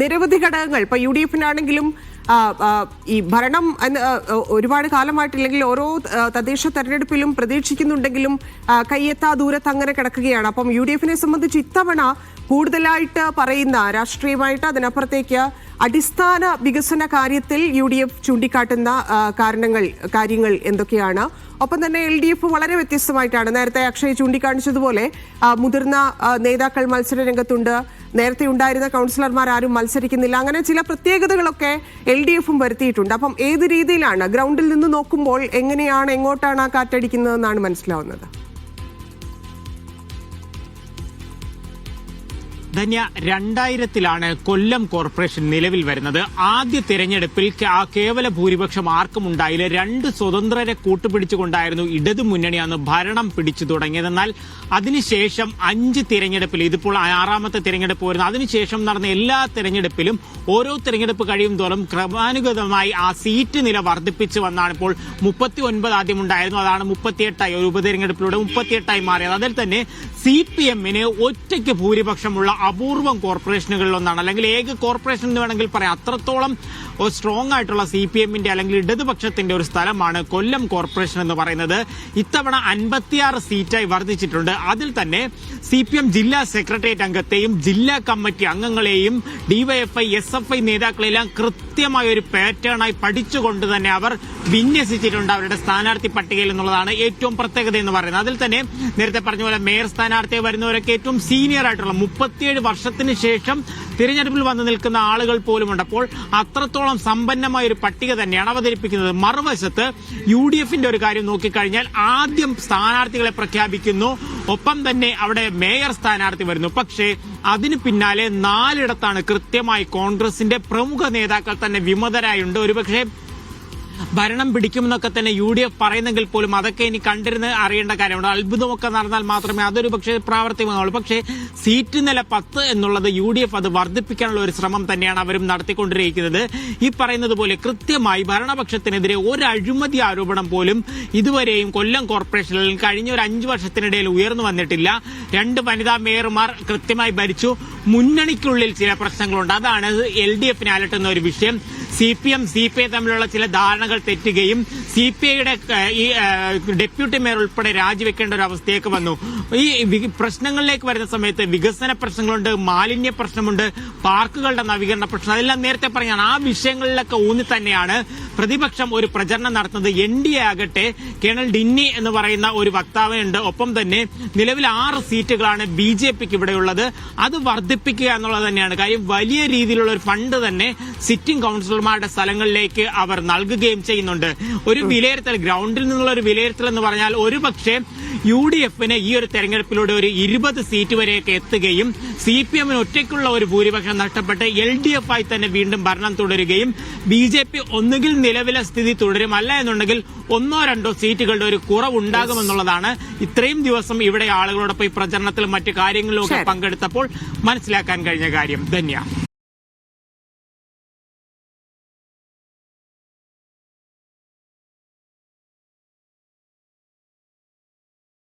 നിരവധി ഘടകങ്ങൾ. ഇപ്പൊ യു ഡി എഫിനാണെങ്കിലും ഈ ഭരണം ഒരുപാട് കാലമായിട്ടില്ലെങ്കിൽ ഓരോ തദ്ദേശ തെരഞ്ഞെടുപ്പിലും പ്രതീക്ഷിക്കുന്നുണ്ടെങ്കിലും കയ്യെത്താ ദൂരത്ത് അങ്ങനെ കിടക്കുകയാണ്. അപ്പം യു ഡി എഫിനെ സംബന്ധിച്ച് ഇത്തവണ കൂടുതലായിട്ട് പറയുന്ന രാഷ്ട്രീയമായിട്ട് അതിനപ്പുറത്തേക്ക് അടിസ്ഥാന വികസന കാര്യത്തിൽ യു ഡി എഫ് ചൂണ്ടിക്കാട്ടുന്ന കാരണങ്ങൾ കാര്യങ്ങൾ എന്തൊക്കെയാണ്? ഒപ്പം തന്നെ എൽ ഡി എഫ് വളരെ വ്യത്യസ്തമായിട്ടാണ് നേരത്തെ അക്ഷയ് ചൂണ്ടിക്കാണിച്ചതുപോലെ മുതിർന്ന നേതാക്കൾ മത്സര രംഗത്തുണ്ട്. നേരത്തെ ഉണ്ടായിരുന്ന കൗൺസിലർമാർ ആരും മത്സരിക്കുന്നില്ല. അങ്ങനെ ചില പ്രത്യേകതകളൊക്കെ എൽ ഡി എഫും വരുത്തിയിട്ടുണ്ട്. അപ്പം ഏത് രീതിയിലാണ്? ഗ്രൗണ്ടിൽ നിന്ന് നോക്കുമ്പോൾ എങ്ങനെയാണ് എങ്ങോട്ടാണ് ആ കാറ്റടിക്കുന്നതെന്നാണ് മനസ്സിലാവുന്നത്? ധന്യ രണ്ടായിരത്തിലാണ് കൊല്ലം കോർപ്പറേഷൻ നിലവിൽ വരുന്നത്. ആദ്യ തെരഞ്ഞെടുപ്പിൽ ആ കേവല ഭൂരിപക്ഷം ആർക്കും ഉണ്ടായില്ല. രണ്ട് സ്വതന്ത്രരെ കൂട്ടുപിടിച്ചുകൊണ്ടായിരുന്നു ഇടതു മുന്നണി അന്ന് ഭരണം പിടിച്ചു തുടങ്ങിയത്. എന്നാൽ അതിനുശേഷം അഞ്ച് തിരഞ്ഞെടുപ്പിൽ ഇതിപ്പോൾ ആറാമത്തെ തിരഞ്ഞെടുപ്പ് വരുന്നു. അതിനുശേഷം നടന്ന എല്ലാ തിരഞ്ഞെടുപ്പിലും ഓരോ തിരഞ്ഞെടുപ്പ് കഴിയും തോറും ക്രമാനുഗതമായി ആ സീറ്റ് നില വർദ്ധിപ്പിച്ചു വന്നാണ് ഇപ്പോൾ മുപ്പത്തി ഒൻപത് ആദ്യം ഉണ്ടായിരുന്നു. അതാണ് മുപ്പത്തിയെട്ടായി ഒരു ഉപതെരഞ്ഞെടുപ്പിലൂടെ മുപ്പത്തിയെട്ടായി മാറിയത്. അതിൽ തന്നെ സി പി എമ്മിന് ഒറ്റയ്ക്ക് ഭൂരിപക്ഷമുള്ള അപൂർവം കോർപ്പറേഷനുകളിലൊന്നാണ് അല്ലെങ്കിൽ ഏക കോർപ്പറേഷൻ എന്ന് വേണമെങ്കിൽ പറയാം. അത്രത്തോളം സ്ട്രോങ് ആയിട്ടുള്ള സി പി എമ്മിന്റെ അല്ലെങ്കിൽ ഇടതുപക്ഷത്തിന്റെ ഒരു സ്ഥലമാണ് കൊല്ലം കോർപ്പറേഷൻ എന്ന് പറയുന്നത്. ഇത്തവണ അൻപത്തിയാറ് സീറ്റായി വർദ്ധിച്ചിട്ടുണ്ട്. അതിൽ തന്നെ സി പി എം ജില്ലാ സെക്രട്ടേറിയറ്റ് അംഗത്തെയും ജില്ലാ കമ്മിറ്റി അംഗങ്ങളെയും ഡിവൈഎഫ്ഐ എസ് എഫ് ഐ നേതാക്കളെല്ലാം കൃത്യമായ ഒരു പാറ്റേണായി പഠിച്ചുകൊണ്ട് തന്നെ അവർ വിന്യസിച്ചിട്ടുണ്ട് അവരുടെ സ്ഥാനാർത്ഥി പട്ടികയിൽ എന്നുള്ളതാണ് ഏറ്റവും പ്രത്യേകത എന്ന് പറയുന്നത്. അതിൽ തന്നെ നേരത്തെ പറഞ്ഞ പോലെ മേയർ സ്ഥാനാർത്ഥിയെ വരുന്നവരൊക്കെ ഏറ്റവും സീനിയർ ആയിട്ടുള്ള മുപ്പത്തിയേഴ് വർഷത്തിന് ശേഷം തിരഞ്ഞെടുപ്പിൽ വന്നു നിൽക്കുന്ന ആളുകൾ പോലുമുണ്ട് അപ്പോൾ അത്രത്തോളം സമ്പന്നമായ ഒരു പട്ടിക തന്നെയാണ് അവതരിപ്പിക്കുന്നത്. മറുവശത്ത് യു ഡി എഫിന്റെ ഒരു കാര്യം നോക്കിക്കഴിഞ്ഞാൽ ആദ്യം സ്ഥാനാർത്ഥികളെ പ്രഖ്യാപിക്കുന്നു. ഒപ്പം തന്നെ അവിടെ മേയർ സ്ഥാനാർത്ഥി വരുന്നു. പക്ഷേ അതിന് പിന്നാലെ നാലിടത്താണ് കൃത്യമായി കോൺഗ്രസിന്റെ പ്രമുഖ നേതാക്കൾ തന്നെ വിമതരായുണ്ട്. ഒരുപക്ഷെ ഭരണം പിടിക്കുമെന്നൊക്കെ തന്നെ യു ഡി എഫ് പറയുന്നെങ്കിൽ പോലും അതൊക്കെ ഇനി കണ്ടിരുന്ന് അറിയേണ്ട കാര്യമുണ്ട് അത്ഭുതമൊക്കെ നടന്നാൽ മാത്രമേ അതൊരു പക്ഷേ പ്രാവർത്തികമാവുള്ളൂ. പക്ഷേ സീറ്റ് നില പത്ത് എന്നുള്ളത് യു ഡി എഫ് അത് വർദ്ധിപ്പിക്കാനുള്ള ഒരു ശ്രമം തന്നെയാണ് അവരും നടത്തിക്കൊണ്ടിരിക്കുന്നത്. ഈ പറയുന്നത് പോലെ കൃത്യമായി ഭരണപക്ഷത്തിനെതിരെ ഒരു അഴിമതി ആരോപണം പോലും ഇതുവരെയും കൊല്ലം കോർപ്പറേഷനിൽ കഴിഞ്ഞ ഒരു അഞ്ചു വർഷത്തിനിടയിൽ ഉയർന്നു വന്നിട്ടില്ല. രണ്ട് വനിതാ മേയർമാർ കൃത്യമായി ഭരിച്ചു. മുന്നണിക്കുള്ളിൽ ചില പ്രശ്നങ്ങളുണ്ട്. അതാണ് എൽ ഡി എഫിനെ അലട്ടുന്ന ഒരു വിഷയം. C P M C P I തമ്മിലുള്ള ചില ധാരണകൾ തെറ്റുകയും സി പി ഐയുടെ ഈ ഡെപ്യൂട്ടി മേയർ ഉൾപ്പെടെ രാജിവെക്കേണ്ട ഒരു അവസ്ഥയൊക്കെ വന്നു. ഈ പ്രശ്നങ്ങളിലേക്ക് വരുന്ന സമയത്ത് വികസന പ്രശ്നങ്ങളുണ്ട് മാലിന്യ പ്രശ്നമുണ്ട് പാർക്കുകളുടെ നവീകരണ പ്രശ്നം അതെല്ലാം നേരത്തെ പറഞ്ഞാണ്. ആ വിഷയങ്ങളിലൊക്കെ ഊന്നി തന്നെയാണ് പ്രതിപക്ഷം ഒരു പ്രചരണം നടത്തുന്നത് എൻ ഡി എ ആകട്ടെ കേണൽ ഡിന്നി എന്ന് പറയുന്ന ഒരു വക്താവുണ്ട്. ഒപ്പം തന്നെ നിലവിൽ ആറ് സീറ്റുകളാണ് ബി ജെ പിക്ക് ഇവിടെയുള്ളത്. അത് വർദ്ധിപ്പിക്കുക എന്നുള്ളത് തന്നെയാണ്. കാര്യം വലിയ രീതിയിലുള്ള ഒരു ഫണ്ട് തന്നെ സിറ്റിംഗ് കൗൺസിലർമാരുടെ സ്ഥലങ്ങളിലേക്ക് അവർ നൽകുകയും ചെയ്യുന്നുണ്ട്. ഒരു വിലയിരുത്തൽ ഗ്രൗണ്ടിൽ നിന്നുള്ള ഒരു വിലയിരുത്തൽ എന്ന് പറഞ്ഞാൽ ഒരു പക്ഷേ യു ഡി എഫിന് ഈ ഒരു തെരഞ്ഞെടുപ്പിലൂടെ ഒരു ഇരുപത് സീറ്റ് വരെയൊക്കെ എത്തുകയും സി പി എമ്മിന് ഒറ്റയ്ക്കുള്ള ഒരു ഭൂരിപക്ഷം നഷ്ടപ്പെട്ട് എൽ ഡി എഫ് ആയി തന്നെ വീണ്ടും ഭരണം തുടരുകയും ബി ജെ പി ഒന്നുകിൽ നിലവിലെ സ്ഥിതി തുടരും അല്ല എന്നുണ്ടെങ്കിൽ ഒന്നോ രണ്ടോ സീറ്റുകളുടെ ഒരു കുറവുണ്ടാകുമെന്നുള്ളതാണ്. ഇത്രയും ദിവസം ഇവിടെ ആളുകളോടൊപ്പം ഈ പ്രചരണത്തിലും മറ്റു കാര്യങ്ങളിലും ഒക്കെ പങ്കെടുത്തപ്പോൾ മനസ്സിലാക്കാൻ കഴിഞ്ഞ കാര്യം. ധന്യ.